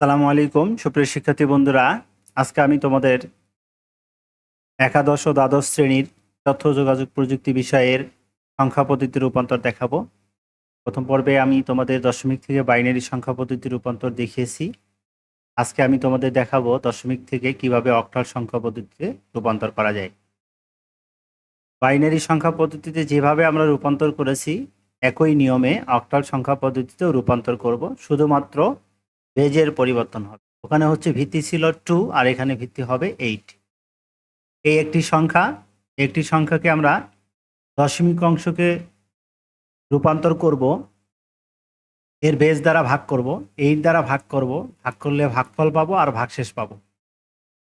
সালামু আলাইকুম, সুপ্রিয় শিক্ষার্থী বন্ধুরা। আজকে আমি তোমাদের একাদশ ও দ্বাদশ শ্রেণির তথ্য যোগাযোগ প্রযুক্তি বিষয়ের সংখ্যা পদ্ধতির রূপান্তর দেখাবো। প্রথম পর্বে আমি তোমাদের দশমিক থেকে বাইনারি সংখ্যা পদ্ধতির রূপান্তর দেখিয়েছি। আজকে আমি তোমাদের দেখাবো দশমিক থেকে কীভাবে অক্টাল সংখ্যা পদ্ধতিতে রূপান্তর করা যায়। বাইনারি সংখ্যা পদ্ধতিতে যেভাবে আমরা রূপান্তর করেছি, একই নিয়মে অক্টাল সংখ্যা পদ্ধতিতেও রূপান্তর করব। শুধুমাত্র বেজের পরিবর্তন হবে। ওখানে হচ্ছে ভিত্তি ছিল টু আর এখানে ভিত্তি হবে এইট এই একটি সংখ্যা, একটি সংখ্যাকে আমরা দশমিক অংশকে রূপান্তর করব, এর বেজ দ্বারা ভাগ করব এইট দ্বারা ভাগ করব, ভাগ করলে ভাগফল পাবো আর ভাগশেষ পাবো।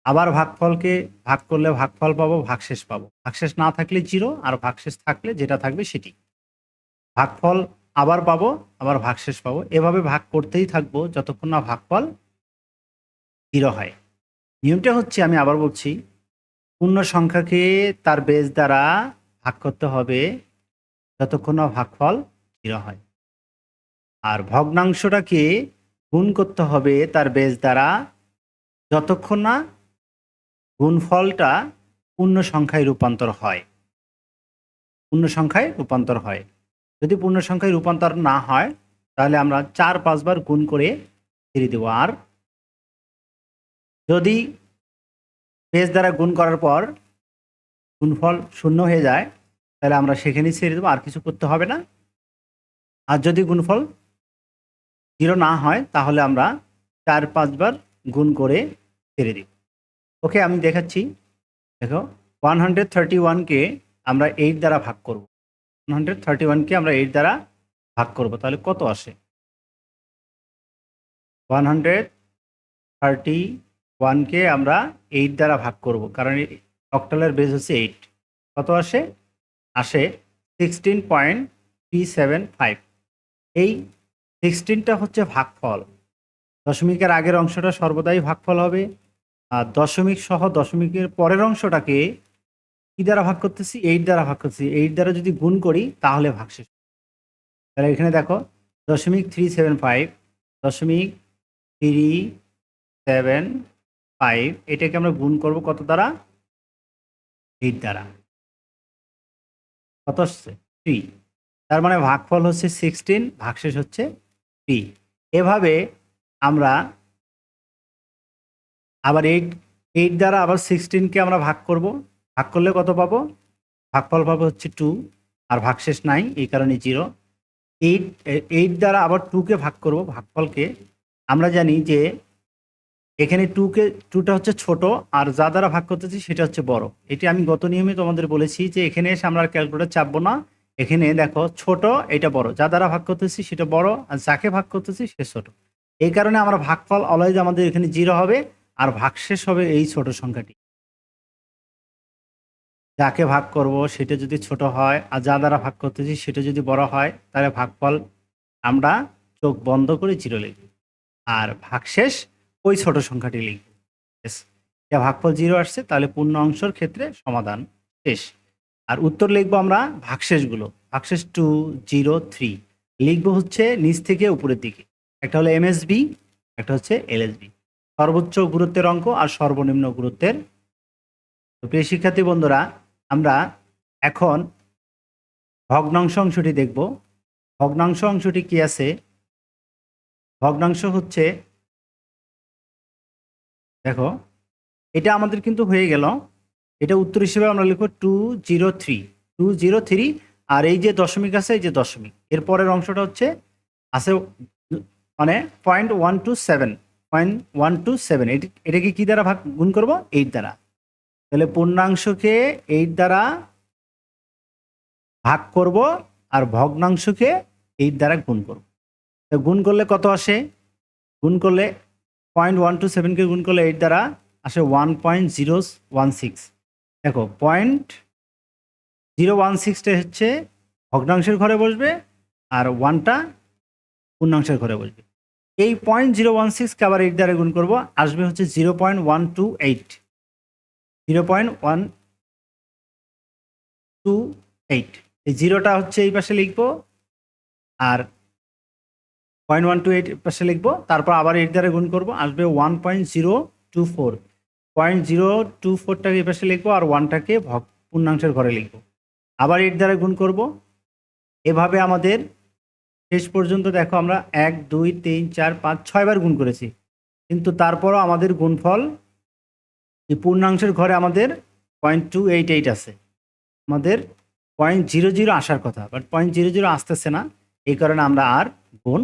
আবার ভাগফলকে ভাগ করলে ভাগফল পাবো, ভাগশেষ পাবো। ভাগশেষ না থাকলে জিরো আর ভাগশেষ থাকলে যেটা থাকবে সেটি। ভাগফল আবার পাবো, আবার ভাগশেষ পাবো। এভাবে ভাগ করতেই থাকব যতক্ষণ না ভাগফল জিরো হয়। নিয়মটা হচ্ছে, আমি আবার বলছি, পূর্ণ সংখ্যাকে তার বেজ দ্বারা ভাগ করতে হবে যতক্ষণ না ভাগফল জিরো হয়। আর ভগ্নাংশটাকে গুণ করতে হবে তার বেজ দ্বারা যতক্ষণ না গুণফলটা পূর্ণ সংখ্যায় রূপান্তর হয়। পূর্ণ সংখ্যায় রূপান্তর হয়। যদি পূর্ণ সংখ্যায় রূপান্তর না হয়, তাহলে আমরা চার পাঁচবার গুণ করে ফিরে দেবো আর। যদি বেজ দ্বারা গুণ করার পর গুণফল শূন্য হয়ে যায়, তাহলে আমরা সেখানেই ছেড়ে দেবো, আর কিছু করতে হবে না। আর যদি গুণফল জিরো না হয়, তাহলে আমরা চার পাঁচবার গুণ করে ছেড়ে দিই। ওকে, আমি দেখাচ্ছি। দেখো ওয়ান হান্ড্রেড থার্টি ওয়ানকে আমরা এইট দ্বারা ভাগ করব। হান্ড্রেড থার্টি ওয়ানকে আমরা এইট দ্বারা ভাগ করব, তাহলে কত আসে? ওয়ান হান্ড্রেড থার্টি ওয়ানকে আমরা এইট দ্বারা ভাগ করব, কারণ অক্টালের বেস হচ্ছে এইট কত আসে? আসে sixteen point three seven five এই সিক্সটিনটা হচ্ছে ভাগফল। দশমিকের আগের অংশটা সর্বদাই ভাগফল হবে, আর দশমিক সহ দশমিকের পরের অংশটাকে কি দ্বারা ভাগ করতেছি? এইট দ্বারা ভাগ করতেছি। এইট দ্বারা যদি গুণ করি, তাহলে ভাগশেষ তাহলে এখানে দেখো, দশমিক থ্রি সেভেন ফাইভ দশমিক থ্রি সেভেন ফাইভ এটাকে আমরা গুণ করব কত দ্বারা? এইট দ্বারা। কত আসছে? থ্রি তার মানে ভাগফল হচ্ছে সিক্সটিন ভাগশেষ হচ্ছে থ্রি এভাবে আমরা আবার এইট এইট দ্বারা আবার সিক্সটিনকে আমরা ভাগ করব। ভাগ করলে কত পাবো? ভাগফল পাবো হচ্ছে টু আর ভাগশেষ নাই এই কারণে জিরো এইট এইট দ্বারা আবার টুকে ভাগ করব, ভাগফলকে। আমরা জানি যে এখানে টুকে টুটা হচ্ছে ছোট আর যা দ্বারা ভাগ করতেছি সেটা হচ্ছে বড়। এটি আমি গত নিয়মে তোমাদের বলেছি যে এখানে এসে আমরা ক্যালকুলেটার চাপবো না। এখানে দেখো ছোট, এটা বড়। যা দ্বারা ভাগ করতেছি সেটা বড় আর যাকে ভাগ করতেছি সে ছোট। এই কারণে আমরা ভাগফল অলওয়েজ আমাদের এখানে জিরো হবে আর ভাগশেষ হবে এই ছোট সংখ্যাটি। যাকে ভাগ করব সেটা যদি ছোট হয় আর যা দ্বারা ভাগ করতেছি সেটা যদি বড় হয়, তাহলে ভাগফল আমরা চোখ বন্ধ করে জিরো লিখব। আর ভাগশেষ ওই ছোট সংখ্যাটি লিখব। যা ভাগফল জিরো আসছে, তাহলে পূর্ণ অংশের ক্ষেত্রে সমাধান শেষ। আর উত্তর লিখব আমরা ভাগশেষগুলো। ভাগশেষ টু জিরো থ্রি লিখব হচ্ছে নিচ থেকে উপরের দিকে। একটা হলো এমএসবি একটা হচ্ছে এলএসবি সর্বোচ্চ গুরুত্বের অঙ্ক আর সর্বনিম্ন গুরুত্বের। প্রিয় শিক্ষার্থী বন্ধুরা আমরা এখন ভগ্নাংশ অংশটি দেখব। ভগ্নাংশ অংশটি কি আছে? ভগ্নাংশ হচ্ছে, দেখো, এটা আমাদের কিন্তু হয়ে গেল। এটা উত্তর হিসেবে আমরা লিখব two zero three two zero three আর এই যে দশমিক আছে, এই যে দশমিক। এর পরের অংশটা হচ্ছে, আছে মানে point one two seven point one two seven এটাকে কি দ্বারা ভাগ, গুণ করব? এইট দ্বারা। তাহলে পূর্ণাংশকে এইট দ্বারা ভাগ করব আর ভগ্নাংশকে এইট দ্বারা গুণ করব। তো গুণ করলে কত আসে? গুণ করলে পয়েন্ট ওয়ান টু সেভেনকে গুণ করলে এইট দ্বারা আসে one point zero one six দেখো পয়েন্ট জিরো ওয়ান সিক্সটা হচ্ছে ভগ্নাংশের ঘরে বসবে আর ওয়ানটা পূর্ণাংশের ঘরে বসবে। এই পয়েন্ট জিরো ওয়ান সিক্সকে আবার এইট দ্বারা গুণ করব, আসবে হচ্ছে zero point one two eight zero point one two eight এই জিরোটা হচ্ছে এই পাশে লিখব, আর পয়েন্ট ওয়ান টু এইট পাশে লিখব, তারপর আবার এইট দ্বারা গুণ করব, আসবে one point zero two four point zero two ফোরটাকে এই পাশে লিখব, আর ওয়ানটাকে ভগ পূর্ণাংশের ঘরে লিখব। আবার এইট দ্বারা গুণ করব, এভাবে আমাদের শেষ পর্যন্ত দেখো আমরা এক, দুই, তিন, চার, পাঁচ, ছয়বার গুণ করেছি। কিন্তু তারপরও আমাদের গুণফল এই পূর্ণাংশের ঘরে আমাদের পয়েন্ট টু এইট এইট আছে। আমাদের পয়েন্ট জিরো জিরো আসার কথা বাট পয়েন্ট জিরো জিরো আসতেছে না, এই কারণে আমরা আর গুণ।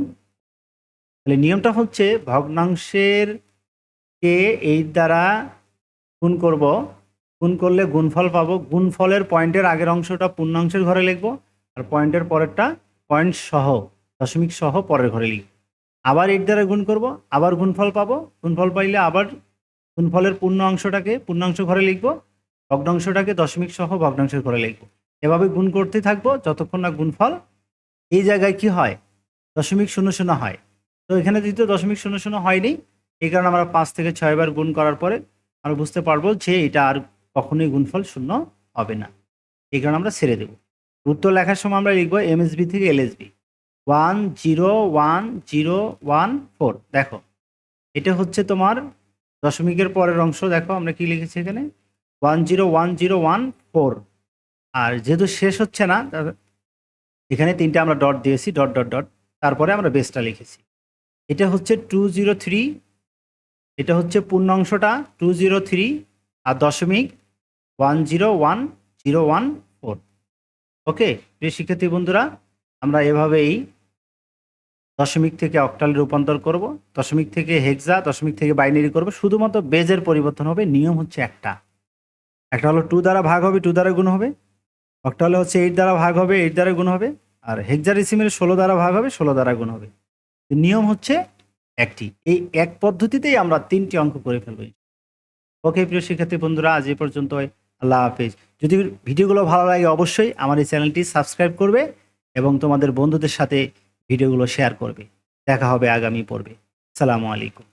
তাহলে নিয়মটা হচ্ছে ভগ্নাংশের কে এইট দ্বারা গুণ করব, গুণ করলে গুণফল পাবো, গুণফলের পয়েন্টের আগের অংশটা পূর্ণাংশের ঘরে লিখব, আর পয়েন্টের পরেরটা পয়েন্ট সহ, দশমিক সহ পরের ঘরে লিখব। আবার এইট দ্বারা গুণ করব, আবার গুণফল পাবো, গুণফল পাইলে আবার গুণফলের পূর্ণ অংশটাকে, পূর্ণাংশ ঘরে লিখব, ভগ্নাংশটাকে দশমিক সহ ভগ্নাংশের ঘরে লিখব। এভাবে গুণ করতে থাকব যতক্ষণ না গুণফল এই জায়গায় কি হয়? দশমিক শূন্য শূন্য হয়। তো এখানে যেহেতু দশমিক শূন্য শূন্য হয়নি, এই কারণে আমরা পাঁচ থেকে ছয়বার গুণ করার পরে আমরা বুঝতে পারব যে এটা আর কখনোই গুণফল শূন্য হবে না। এই কারণে আমরা ছেড়ে দেব। উত্তর লেখার সময় আমরা লিখব এমএসবি থেকে LSB. One zero one zero one four. দেখো, এটা হচ্ছে তোমার দশমিকের পরের অংশ, দেখো আমরা কি লিখেছি এখানে? One zero one zero one four আর যেহেতু শেষ হচ্ছে না এখানে তিনটে আমরা ডট দিয়েছি ডট ডট ডট তারপরে আমরা বেসটা লিখেছি। এটা হচ্ছে টু জিরো থ্রি এটা হচ্ছে পূর্ণাংশটা টু জিরো থ্রি আর দশমিক one zero one zero one four okay প্রিয় শিক্ষার্থী বন্ধুরা, আমরা এভাবেই দশমিক থেকে অক্টাল রূপান্তর করব, দশমিক থেকে হেক্সা, দশমিক থেকে বাইনারি করব, শুধুমাত্র বেজের পরিবর্তন হবে, নিয়ম হচ্ছে একটা। একটা হলো টু দ্বারা ভাগ হবে, টু দ্বারা গুণ হবে। অক্টালে হচ্ছে এইট দ্বারা ভাগ হবে, এইট দ্বারা গুণ হবে। আর হেক্সাডেসিমের ষোলো দ্বারা ভাগ হবে, ষোলো দ্বারা গুণ হবে। নিয়ম হচ্ছে একটি। এই এক পদ্ধতিতেই আমরা তিনটি অঙ্ক করে ফেলব। ওকে প্রিয় শিক্ষার্থী বন্ধুরা, আজ এ পর্যন্ত। আল্লাহ হাফেজ। যদি ভিডিওগুলো ভালো লাগে, অবশ্যই আমার এই চ্যানেলটি সাবস্ক্রাইব করবে এবং তোমাদের বন্ধুদের সাথে ভিডিওগুলো শেয়ার করবে। দেখা হবে আগামী পর্বে। সালামু আলাইকুম।